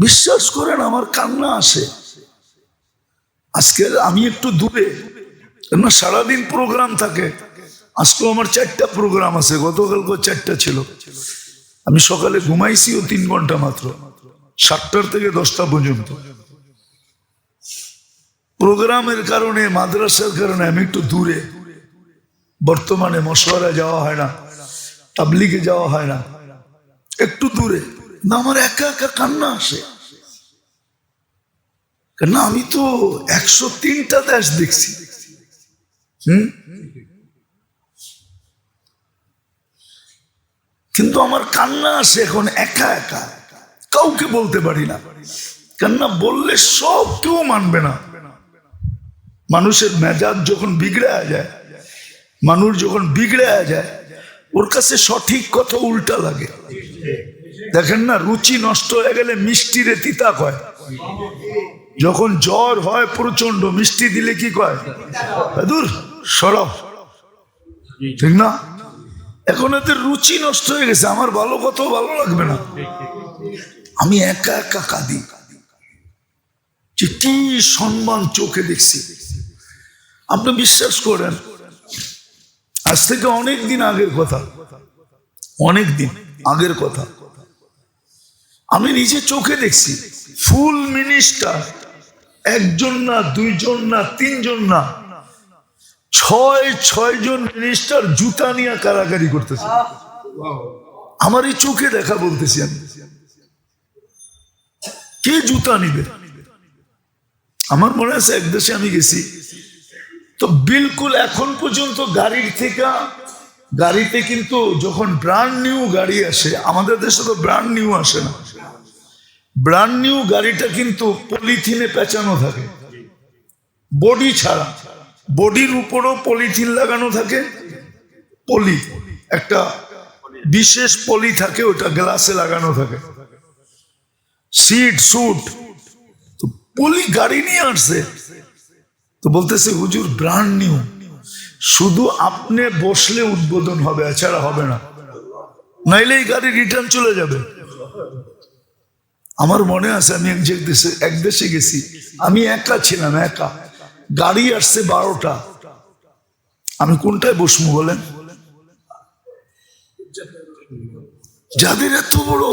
বিশ্বাস করেন, আমার কান্না আসে। আজকে আমি একটু দূরে। সারাদিন প্রোগ্রাম থাকে। আজকেও আমার চারটা প্রোগ্রাম আছে। গতকালকেও চারটা ছিল। আমি সকালে ঘুমাইছিও তিন ঘণ্টা মাত্র। সাতটার থেকে দশটা পর্যন্ত। প্রোগ্রামের কারণে, মাদ্রাসার কারণে আমি একটু দূরে। বর্তমানে মশওয়ারা যাওয়া হয় না। তাবলিগে যাওয়া হয় না। একটু দূরে। না আমার একা একা কান্না আসে। কেন আমি তো একশো তিনটা দেশ দেখছি। হুম? কিন্তু আমার কান্না আসে এখন একা একা। কাউকে বলতে পারি না। কান্না বললে সব কেউ মানবে না। মানুষের মেজাজ যখন বিগড়ে যায়, মানুষ যখন বিগড়ে যায়, ওর কাছে সঠিক কথা উল্টা লাগে। দেখেন না, রুচি নষ্ট হয়ে গেলে মিষ্টিরে তিতা কয়। যখন জ্বর হয় প্রচণ্ড মিষ্টি দিলে কি কয়? দূর সরব ঠিক না? এখন এদের রুচি নষ্ট হয়ে গেছে, আমার ভালো কত ভালো লাগবে না। আমি একা একা কাঁদি। যে কি সম্মান চোখে দেখছি। আপনি বিশ্বাস করেন, আজ থেকে অনেক দিন আগের কথা। অনেক দিন আগের কথা। আমি নিজে চোখে দেখছি, ফুল মিনিস্টার একজন না, দুইজন না, তিনজন না, ছয় ছয় জন মিনিস্টার জুতা নিয়ে কারাকারি করতেছে। আমার এই চোখে দেখা বলতেছি আমি। কে জুতা নিবে? আমার মনে আছে এক দেশে আমি গেছি। তো বিলকুল এখন পর্যন্ত গাড়ির থেকে, গাড়িতে কিন্তু যখন ব্র্যান্ড নিউ গাড়ি আসে, আমাদের দেশে তো ব্র্যান্ড নিউ আসে না। ব্র্যান্ড নিউ গাড়িটা কিন্তু পলিথিনে পেঁচানো থাকে। বডি ছাড়া। বডির উপরও পলিথিন লাগানো থাকে। পলি একটা বিশেষ পলি থাকে, ওটা গ্লাসে লাগানো থাকে। সিট সুট তো পলি গাড়ি নিয়ে আসছে। তো বলতেছে, হুজুর ব্র্যান্ড নিউ শুধু আপনি বসলে উদ্বোধন হবে, এছাড়া হবে না। নাইলে এই গাড়ি রিটার্ন চলে যাবে। আমার মনে আছে আমি এক দেশে এক দেশে গেছি। আমি একা ছিলাম, একা। গাড়ি আসছে বারোটা। আমি কোনটায় বসবো বলেন? যাদের এত বড়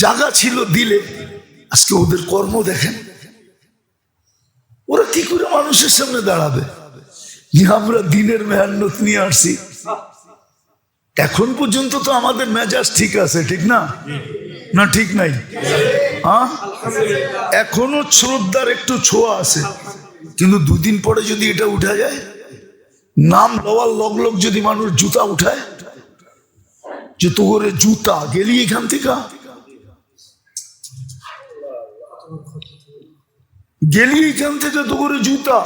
জায়গা ছিল দিলে, আজকে ওদের কর্ম দেখেন। ওরা কি করে মানুষের সামনে দাঁড়াবে? আমরা দিনের মেহান্নত নিয়ে আসছি। এখন পর্যন্ত তো আমাদের মেজাজ ঠিক আছে, ঠিক না? না ঠিক নাই? হ্যাঁ? এখনও শ্রদ্ধার একটু ছোঁয়া আছে। কিন্তু দুদিন পরে যদি এটা উঠা যায়, নাম লওয়ার লগ লগ যদি মানুষ জুতা উঠায়, যে তো করে জুতা গেলি এখান থেকে? গেলি এখান থেকে তো করে জুতা?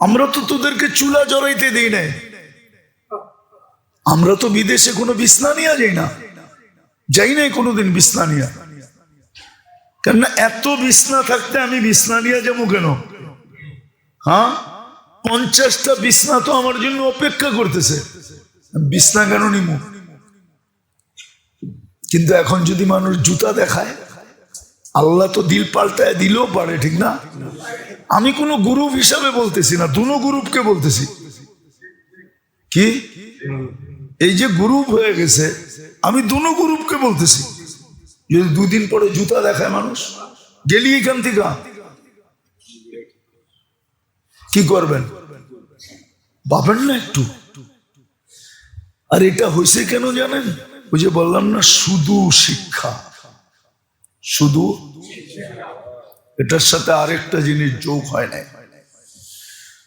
আমরা তো তোদেরকে চুলা জড়াইতে দিই নাই। আমরা তো বিদেশে কোনো বিছনা নিয়ে যাই না। যাই নাই কোনোদিন বিছনা কেননা এত বিছনা থাকতে আমি বিছনা নিয়ে যাব কেন? হ্যাঁ? পঞ্চাশটা বিছনা তো আমার জন্য অপেক্ষা করতেছে। বিছনা কেন নিমু কিন্তু এখন যদি মানুষ জুতা দেখায়, আল্লাহ তো দিল পাল্টায় দিলেও পারে, ঠিক না? আমি কোনো গ্রুপ হিসাবে বলতেছি না, দুনো গ্রুপকে বলতেছি। কি? এই যে গ্রুপ হয়ে গেছে, আমি দুনো গ্রুপকে বলতেছি, যদি দুদিন পরে জুতা দেখায় মানুষ, গেলি এখান থেকে। কি করবেন? পাবেন না একটু। আর এটা হয়েছে কেন জানেন? ওই যে বললাম না, শুধু শিক্ষা। শুধু এটার সাথে আরেকটা জিনিস যোগ হয় না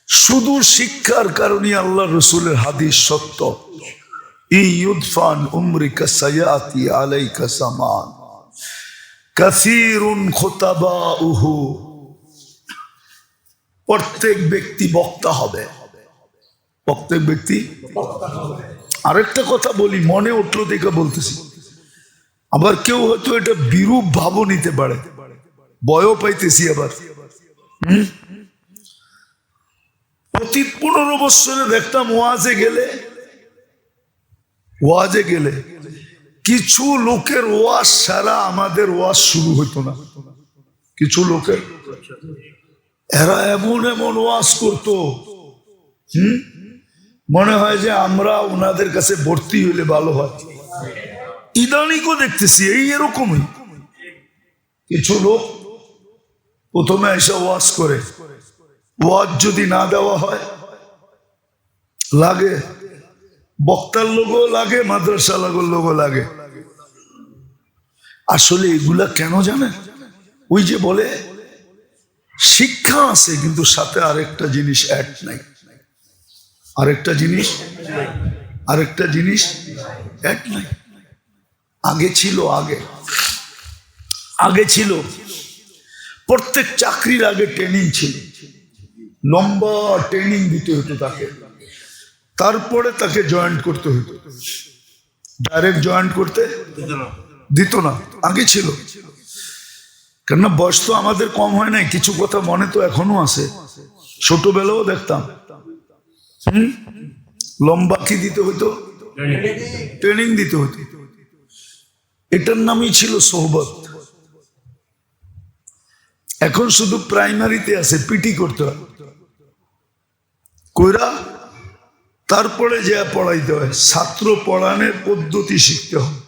শুধু শিক্ষার কারণে আল্লাহ রসুলের হাদিস সত্য। প্রত্যেক ব্যক্তি বক্তা হবে। প্রত্যেক ব্যক্তি? আরেকটা কথা বলি, মনে উঠল দেখে বলতেছি। আবার কেউ হয়তো এটা বিরূপ ভাবও নিতে পারে। বয়ও পাইতেছি আবার? প্রতি পনেরো বৎসরে দেখতাম ওয়াজে গেলে ওয়াজে গেলে কিছু লোকের ওয়াজ ছাড়া আমাদের ওয়াজ শুরু হইতো না। কিছু লোকের। এরা এমন এমন ওয়াজ করতো, হুম? মনে হয় যে আমরা ওনাদের কাছে ভর্তি হইলে ভালো হয়। ইদানিকও দেখতেছি এই এরকমই। কিছু লোক প্রথমে এসে ওয়াজ করে। ওয়াজ যদি না দেওয়া হয়, লাগে বক্তার লোগও লাগে মাদ্রাসা লাগোর লোগও লাগে। আসলে এগুলা কেন জানেন? ওই যে বলে, শিক্ষা আছে, কিন্তু সাথে আরেকটা জিনিস অ্যাড নাই। আরেকটা জিনিস আরেকটা জিনিস অ্যাড নাই। আগে ছিল, আগে। আগে ছিল। প্রত্যেক চাকরির আগে ট্রেনিং ছিল। লম্বা ট্রেনিং দিতে হতো তাকে। তারপরে তাকে জয়েন্ট করতে হতো ডাইরেক্ট জয়েন্ট করতে দিত না, আগে ছিল। কেননা বয়স তো আমাদের কম হয় নাই, কিছু কথা মনে তো এখনও আছে। ছোটবেলাও দেখতাম। হুম? লম্বা কি দিতে হতো ট্রেনিং দিতে হতো এটার নামই ছিল সোহবত। এখন শুধু প্রাইমারিতে আছে পিটি করতে হয়। কইরা তারপরে যে পড়াইতে হয়, ছাত্র পড়ানোর পদ্ধতি শিখতে হয়।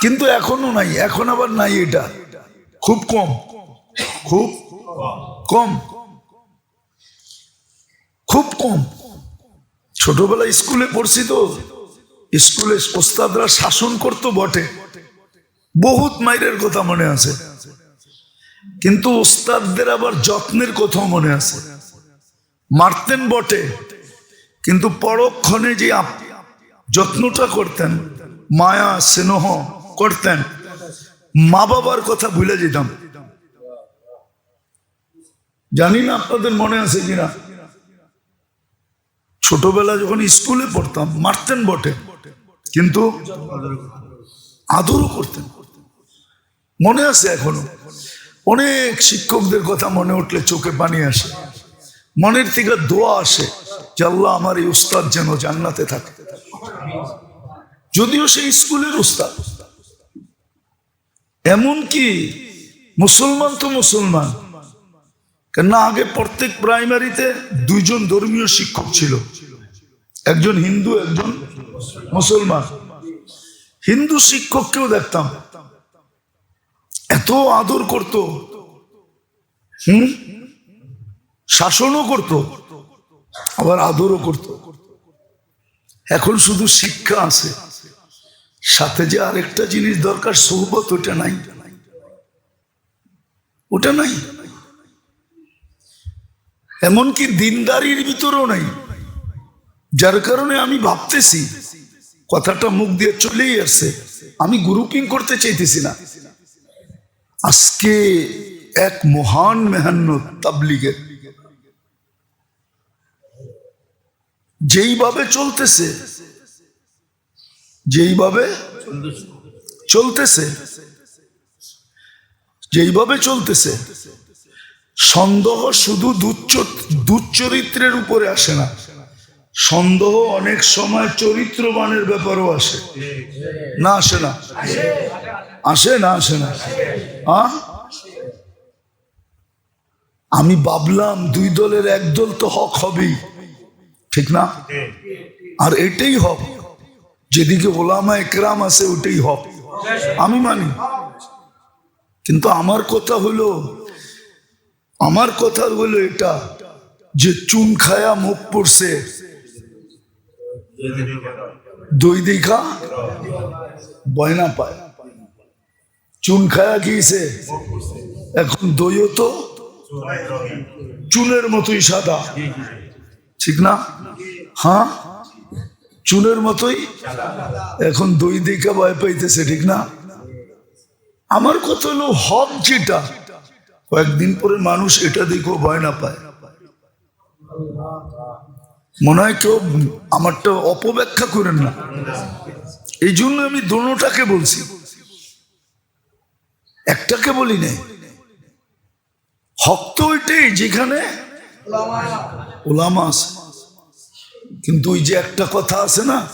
কিন্তু এখনও নাই, এখন আবার নাই এটা। খুব কম খুব কম খুব কম। ছোটবেলায় স্কুলে পড়ছি তো, স্কুলে ওস্তাদরা শাসন করতো বটে। বহুত মাইরের কথা মনে আছে। কিন্তু ওস্তাদদের আবার যত্নের কথাও মনে আছে। মারতেন বটে, কিন্তু পরক্ষণে যে যত্নটা করতেন, মায়া, স্নেহ করতেন, মা বাবার কথা ভুলে যেতাম। জানি না আপনাদের মনে আছে কিনা। ছোটবেলা যখন স্কুলে পড়তাম, মারতেন বটে, কিন্তু আদরও করতেন। মনে আছে এখনও? অনেক শিক্ষকদের কথা মনে উঠলে চোখে পানি আসে। মনের থেকে দোয়া আসে যে আল্লাহ আমার এই উস্তাদ যেন জান্নাতে থাকে। যদিও সেই স্কুলের উস্তাদ। এমন কি মুসলমান তো মুসলমান। কেননা আগে প্রত্যেক প্রাইমারিতে দুইজন ধর্মীয় শিক্ষক ছিল। একজন হিন্দু, একজন মুসলমান। হিন্দু শিক্ষককেও দেখতাম। এত আদর করত। হুম? শাসনও করত, আবার আদরও করত। এখন শুধু শিক্ষা আছে। সাথে যে আরেকটা জিনিস দরকার সৌবত ওটা নাই। ওটা নাই। এমনকি দিনদারির ভিতরেও নাই। যার কারণে আমি ভাবতেছি, কথাটা মুখ দিয়ে চলেই আসছে। আমি গ্রুপিং করতে চাইতেছি না। আজকে এক মহান মেহান্ন তাবলিগের যেইভাবে চলতেছে যেইভাবে চলতেছে যেইভাবে চলতেছে, সন্দেহ শুধু দুচ্চ- দুচ্চরিত্রের উপরে আসে না। সন্দেহ অনেক সময় চরিত্রবানের ব্যাপারও আসে। না আসে না? আসে না আসে না? আহ? আমি ভাবলাম দুই দলের এক দল তো হক হবেই। ঠিক না? আর এটাই হক যেদিকে ওলামা একরাম আছে, ওটাই হক আমি মানি। কিন্তু আমার কথা হলো, আমার কথা হলো এটা, যে চুন খায়া মুখ পড়ছে। দই দেখা বয়না পায়। চুন খায়া গিয়েছে, এখন দইও তো চুনের মতোই সাদা। ঠিক না? হ্যাঁ? চুনের মতোই? এখন দই দেখা ভয় পাইতেছে, ঠিক না? আমার কথা হলো, হক যেটা, কয়েকদিন পরে মানুষ এটা দেখেও ভয় না পায়। মনে হয় কেউ আমারটা অপব্যাখ্যা করেন না। এই জন্য আমি দোনোটাকে বলছি। একটাকে বলি নাই। হক তো ওইটাই, যেখানে ওলামা আছে। কিন্তু ওই যে একটা কথা আছে না,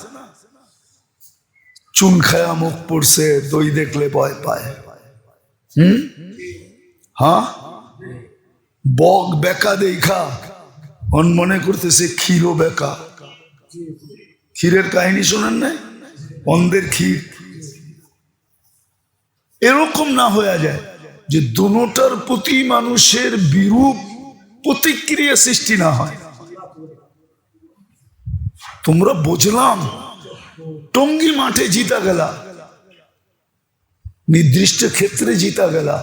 চুন খায়া মুখ পড়ছে, দই দেখলে ভয় পায়। হুম? হ্যাঁ বক বেকা দেখা, অন মনে করতেছে ক্ষীরও বেকা। ক্ষীরের কাহিনী শোনেন না অন্ধের ক্ষীর। এরকম না হয়ে যায় যে দুটার প্রতি মানুষের বিরূপ প্রতিক্রিয়া সৃষ্টি না হয়। তোমরা বুঝলাম, টঙ্গি মাঠে জিতা গেলা, নির্দিষ্ট ক্ষেত্রে জিতা গেলা,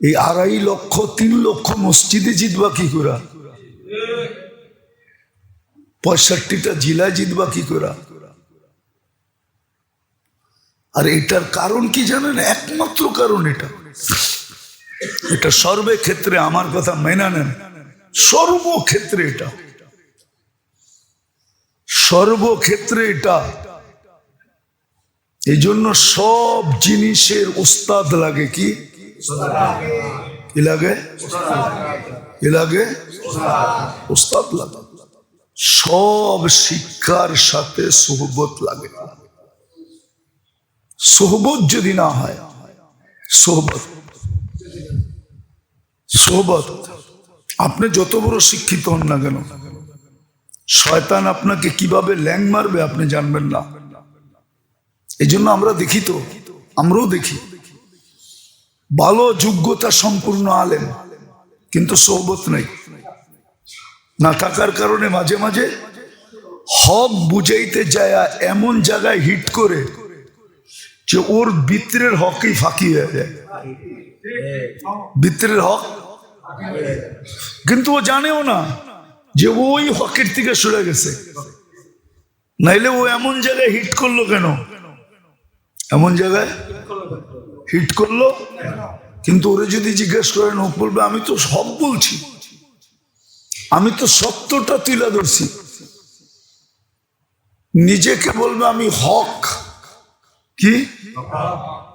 এই আড়াই লক্ষ, তিন লক্ষ মসজিদে জিতবা কি করা? পঁয়ষট্টিটা জেলায় জিতবা কি করা? আর এটার কারণ কি জানেন? একমাত্র কারণ এটা। এটা সর্বে ক্ষেত্রে আমার কথা মেনা নেন। সর্বক্ষেত্রে এটা। সর্বক্ষেত্রে এটা। এই জন্য সব জিনিসের উস্তাদ লাগে কি? লাগে? লাগে? উস্তাদ লাগে। সব শিক্ষার সাথে সোহবত লাগে। সোহবত যদি না হয়, সোহবত। সোহবত। আপনি যত বড় শিক্ষিত হন না কেন? শয়তান আপনাকে কীভাবে ল্যাং মারবে আপনি জানবেন না। এই জন্য আমরা দেখি তো, আমরাও দেখি। ভালো, যোগ্যতা সম্পূর্ণ আলেম, কিন্তু সোহবত নেই। না থাকার কারণে মাঝে মাঝে হক বুঝাইতে যায় এমন জায়গায় হিট করে যে ওর বিত্রের হকই ফাঁকি হয়ে যায়। বিত্রের হক কিন্তু ও জানেও না যে ওই হকের থেকে সরে গেছে। নাইলে ও এমন জায়গায় হিট করল কেন? এমন জায়গায় হিট করল? কিন্তু ওরে যদি জিজ্ঞেস করেন, ও বলবে, আমি তো সব বলছি। আমি তো সত্যটা তুলে ধরছি। নিজেকে বলবে, আমি হক। কি?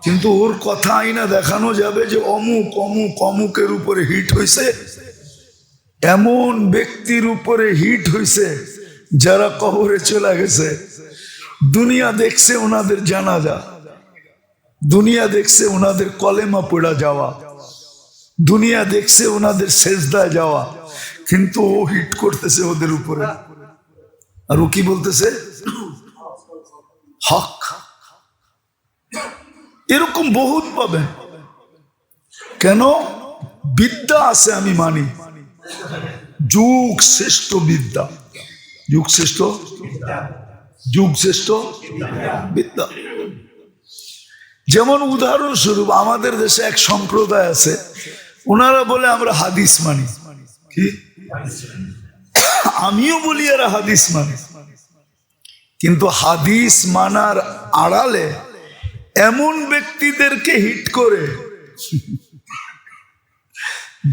কিন্তু ওর কথা আইনা দেখানো যাবে যে অমুক অমুক, অমুকের উপরে হিট হয়েছে এমন ব্যক্তির উপরে হিট হয়েছে যারা কবরে চলে গেছে। দুনিয়া দেখছে ওনাদের জানা জানাজা। দুনিয়া দেখছে ওনাদের কলেমা পড়া যাওয়া। দুনিয়া দেখছে ওনাদের শেষদায় যাওয়া। কিন্তু ও হিট করতেছে ওদের উপরে। আর ও কি বলতেছে? হক। এরকম বহুত পাবেন। কেন? বিদ্যা আছে আমি মানি। যুগ শ্রেষ্ঠ বিদ্যা। যুগ শ্রেষ্ঠ? যুগ শ্রেষ্ঠ বিদ্যা। যেমন উদাহরণস্বরূপ আমাদের দেশে এক সম্প্রদায় আছে, ওনারা বলে আমরা হাদিস মানি। কি? আমিও বলি এরা হাদিস মানি। কিন্তু হাদিস মানার আড়ালে এমন ব্যক্তিদেরকে হিট করে,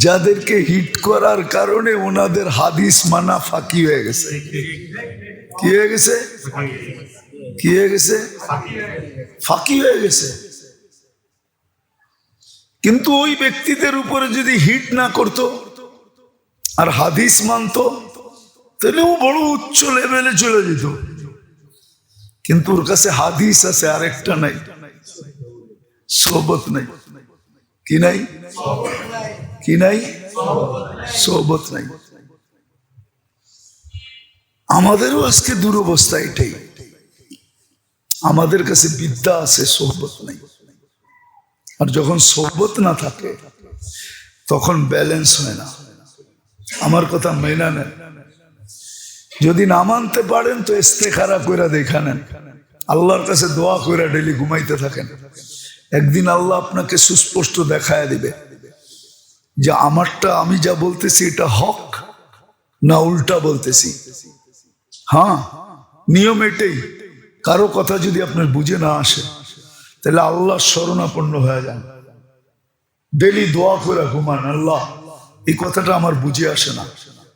যাদেরকে হিট করার কারণে ওনাদের হাদিস মানা ফাঁকি হয়ে গেছে। কি হয়ে গেছে? কি হয়ে গেছে? ফাঁকি হয়ে গেছে। কিন্তু ওই ব্যক্তিদের উপরে যদি হিট না করত আর হাদিস মানত, তাহলে ও বড় উচ্চ লেভেলে চলে যেত। কিন্তু ওর কাছে হাদিস আছে, আরেকটা নাই। সোহবত নাই। কি নাই? কি নাই? সোহবত নাই। আমাদেরও আজকে দুরবস্থা এটাই। আমাদের কাছে বিদ্যা আছে, সোহবত নাই। আর যখন সোহবত না থাকে, তখন ব্যালেন্স হয় না। আমার কথা মেনা নেন। যদি না মানতে পারেন, তো ইস্তেখারা করে দেখা নেন। আল্লাহর কাছে দোয়া করে ডেলি ঘুমাইতে থাকেন। একদিন আল্লাহ আপনাকে সুস্পষ্ট দেখায় দিবে যে আমারটা আমি যা বলতেছি এটা হক না উল্টা বলতেছি। হ্যাঁ নিয়ম এটাই। কারও কথা যদি আপনার বুঝে না আসে, তাহলে আল্লাহ শরণাপন্ন হয়ে যান। ডেলি দোয়া করে ঘুমান, আল্লাহ, এই কথাটা আমার বুঝে আসে না।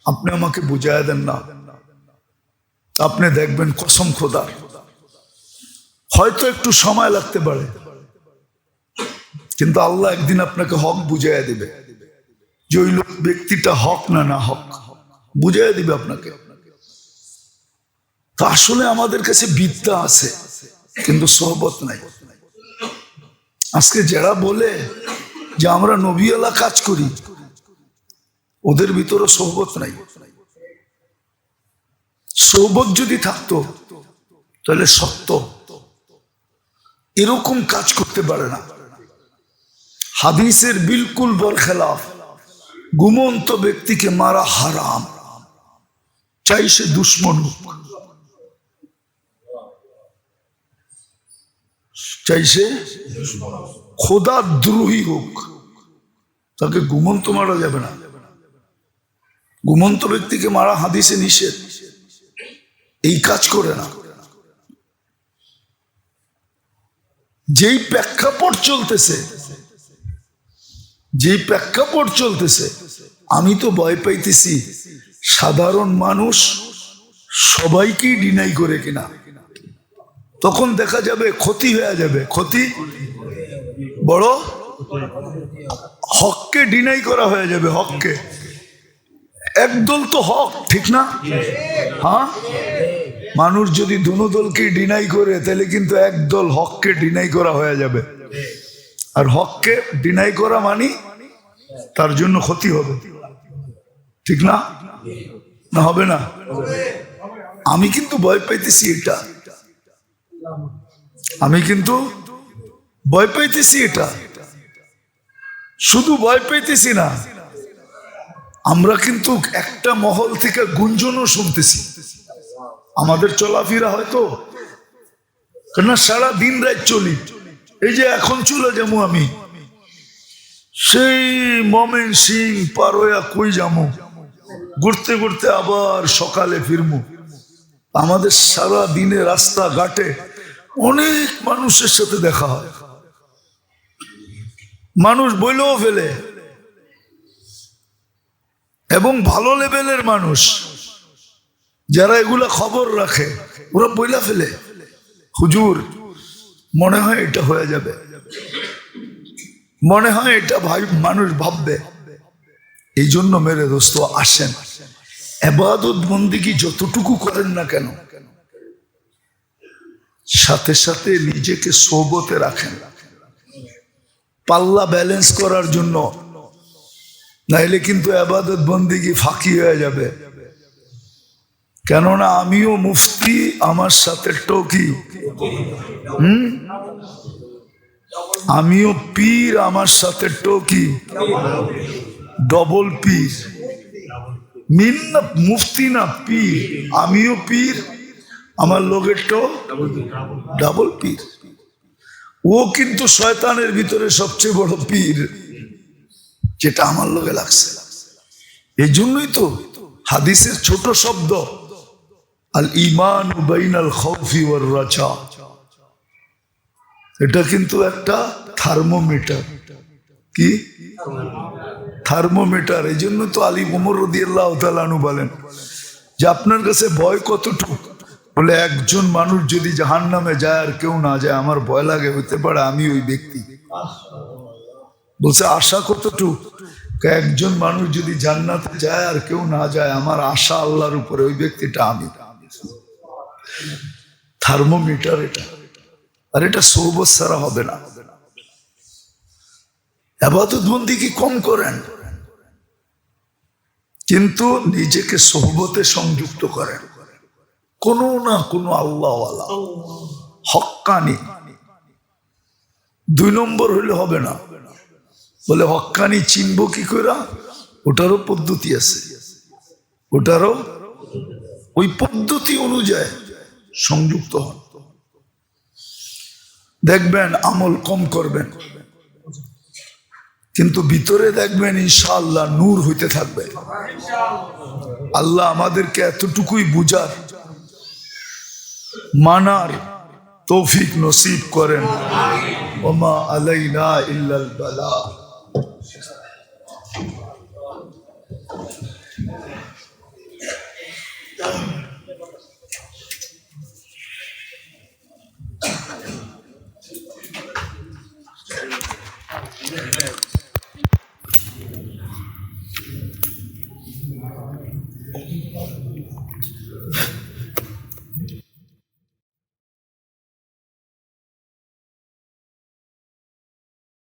আপনি আমাকে বুঝায় দেন না। আপনি দেখবেন কসম খোদার। হয়তো একটু সময় লাগতে পারে। কিন্তু আল্লাহ একদিন আপনাকে হক বুঝাইয়া দিবে। যে ওই লোক ব্যক্তিটা হক না না হক, বুঝাইয়া দিবে আপনাকে। তো আসলে আমাদের কাছে বিদ্যা আছে, কিন্তু সোহবত নাই। আজকে যারা বলে যে আমরা নবীওয়ালা কাজ করি, ওদের ভিতরে সহবত নাই। সৌবত যদি থাকতো, তাহলে সত্য। এরকম কাজ করতে পারে না। হাদিসের বিলকুল বরখেলাফ। গুমন্ত ব্যক্তিকে মারা হারাম। চাই সে দুশ্মন হোক। চাই সে খোদা দ্রোহী হোক। তাকে গুমন্ত মারা যাবে না। গুমন্ত ব্যক্তিকে মারা হাদিসে নিষেধ। এই কাজ করে না। যেই প্রেক্ষাপট চলতেছে যেই প্রেক্ষাপট চলতেছে, আমি তো ভয় পাইতেছি সাধারণ মানুষ সবাইকেই ডিনাই করে কিনা। তখন দেখা যাবে ক্ষতি হয়ে যাবে। ক্ষতি বড় হককে ডিনাই করা হয়ে যাবে, হককে। একদল তো হক, ঠিক না? হ্যাঁ? মানুষ যদি দুনো দলকে ডিনাই করে, তাহলে কিন্তু একদল হককে ডিনাই করা হয়ে যাবে। আর হককে ডিনাই করা মানি তার জন্য ক্ষতি হবে। ঠিক না? না হবে না? আমি কিন্তু ভয় পাইতেছি এটা। আমি কিন্তু ভয় পাইতেছি এটা। শুধু ভয় পাইতেছি না, আমরা কিন্তু একটা মহল থেকে গুঞ্জনও শুনতেছি। আমাদের চলাফেরা হয়তো কেননা সারা দিন রাত চলি। এই যে এখন চলে যাব আমি। সেই মমেন সিং পারোয়া কই যাব? ঘুরতে ঘুরতে আবার সকালে ফিরবো। আমাদের সারা দিনে রাস্তা ঘাটে অনেক মানুষের সাথে দেখা হয়। মানুষ বইলেও ফেলে। এবং ভালো লেভেলের মানুষ। যারা এগুলা খবর রাখে, ওরা বইলা ফেলে। হুজুর মনে হয় এটা হয়ে যাবে। মনে হয় এটা ভাই মানুষ ভাববে। এই জন্য মেরে দোস্ত আসেন। এবাদত বন্দিগি যতটুকু করেন না কেন? সাথে সাথে নিজেকে সৌবতে রাখেন। পাল্লা ব্যালেন্স করার জন্য। নাইলে কিন্তু আবাদত বন্দিগি ফাঁকি হয়ে যাবে। কেননা আমিও মুফতি, আমার সাথে টকি হুম? আমিও পীর, আমার সাথে টকি ডবল পীর। মিন না, মুফতি না পীর। আমিও পীর, আমার লোকের তো ডাবল পীর। ও কিন্তু শয়তানের ভিতরে সবচেয়ে বড় পীর, যেটা আমার লোকে লাগছে। এই জন্যই তো হাদিসের ছোট শব্দ আল ইমান বাইনাল খৌফি ওয়ার রাজা এটা কিন্তু একটা থার্মোমিটার। কি? থার্মোমিটার। এই জন্য তো আলী উমর রদি আল্লাহ তালু বলেন যে আপনার কাছে ভয় কতটুকু? বলে, একজন মানুষ যদি জাহান নামে যায় আর কেউ না যায়, আমার ভয় লাগে, হইতে পারে আমি ওই ব্যক্তি। বলছে, আশা কতটুকু? একজন মানুষ যদি জান্নাতে যায় আর কেউ না যায়, আমার আশা আল্লাহর উপরে, ওই ব্যক্তিটা আমি। থার্মোমিটার এটা। আর এটা সৌবত হবে না। আবাদত বন্দি কি কম করেন? কিন্তু নিজেকে সোহবতে সংযুক্ত করেন। কোনো না কোনো আল্লাহওয়ালা। হক্কানি। দুই নম্বর হইলে হবে না। বলে হক্কানি চিনব কি করে ওটারও পদ্ধতি আছে। ওটারও ওই পদ্ধতি অনুযায়ী সংযুক্ত হন। দেখবেন আমল কম করবেন, কিন্তু ভিতরে দেখবেন ইনশাআল্লাহ নূর হইতে থাকবে। আল্লাহ আমাদেরকে এতটুকুই বুঝার, মানার তৌফিক নসিব করেন। ওমা আলাইনা ইল্লাল বালা।